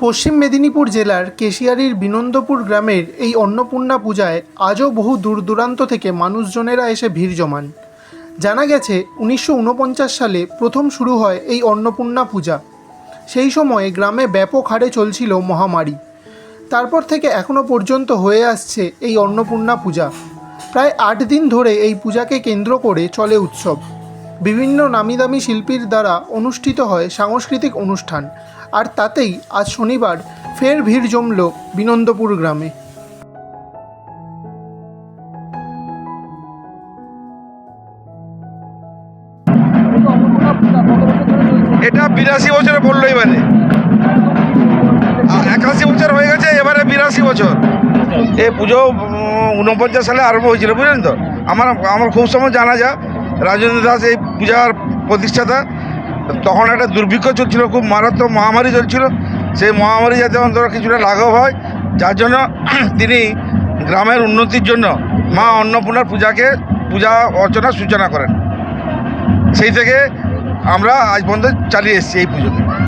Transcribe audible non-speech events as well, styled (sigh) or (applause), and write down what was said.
পশ্চিম মেদিনীপুর জেলার কেশিয়ারির বিনন্দপুর গ্রামের এই অন্নপূর্ণা পূজায় আজও বহু দূর দূরান্ত থেকে মানুষজনেরা এসে ভিড় জমান। জানা গেছে, উনিশশো উনপঞ্চাশ সালে প্রথম শুরু হয় এই অন্নপূর্ণা পূজা। সেই সময়ে গ্রামে ব্যাপক হারে চলছিল মহামারী। তারপর থেকে এখনও পর্যন্ত হয়ে আসছে এই অন্নপূর্ণা পূজা। প্রায় আট দিন ধরে এই পূজাকে কেন্দ্র করে চলে উৎসব। বিভিন্ন নামিদামি শিল্পীর দ্বারা অনুষ্ঠিত হয় সাংস্কৃতিক অনুষ্ঠান। আর তাতেই আজ শনিবার ফের ভিড় জমল বিনন্দপুর গ্রামে। এটা বিরাশি বছরে পড়ল এবারে। একাশি বছর হয়ে গেছে, এবারে বিরাশি বছর। এই পুজো উনপঞ্চাশ সালে আরম্ভ হয়েছিল, বুঝলেন তো? আমার আমার খুব সময় জানা যা। রাজেন্দ্র দাস এই পূজার প্রতিষ্ঠাতা, তখন একটা দুর্ভিক্ষ চলছিল, খুব মারাত্মক মহামারী চলছিল। সেই মহামারী যাতে অন্তত কিছুটা লাঘব হয়, যার জন্য (clears throat) তিনি গ্রামের উন্নতির জন্য মা অন্নপূর্ণার পূজাকে, পূজা অর্চনার সূচনা করেন। সেই থেকে আমরা আজ পর্যন্ত চালিয়ে এসেছি এই পুজোকে।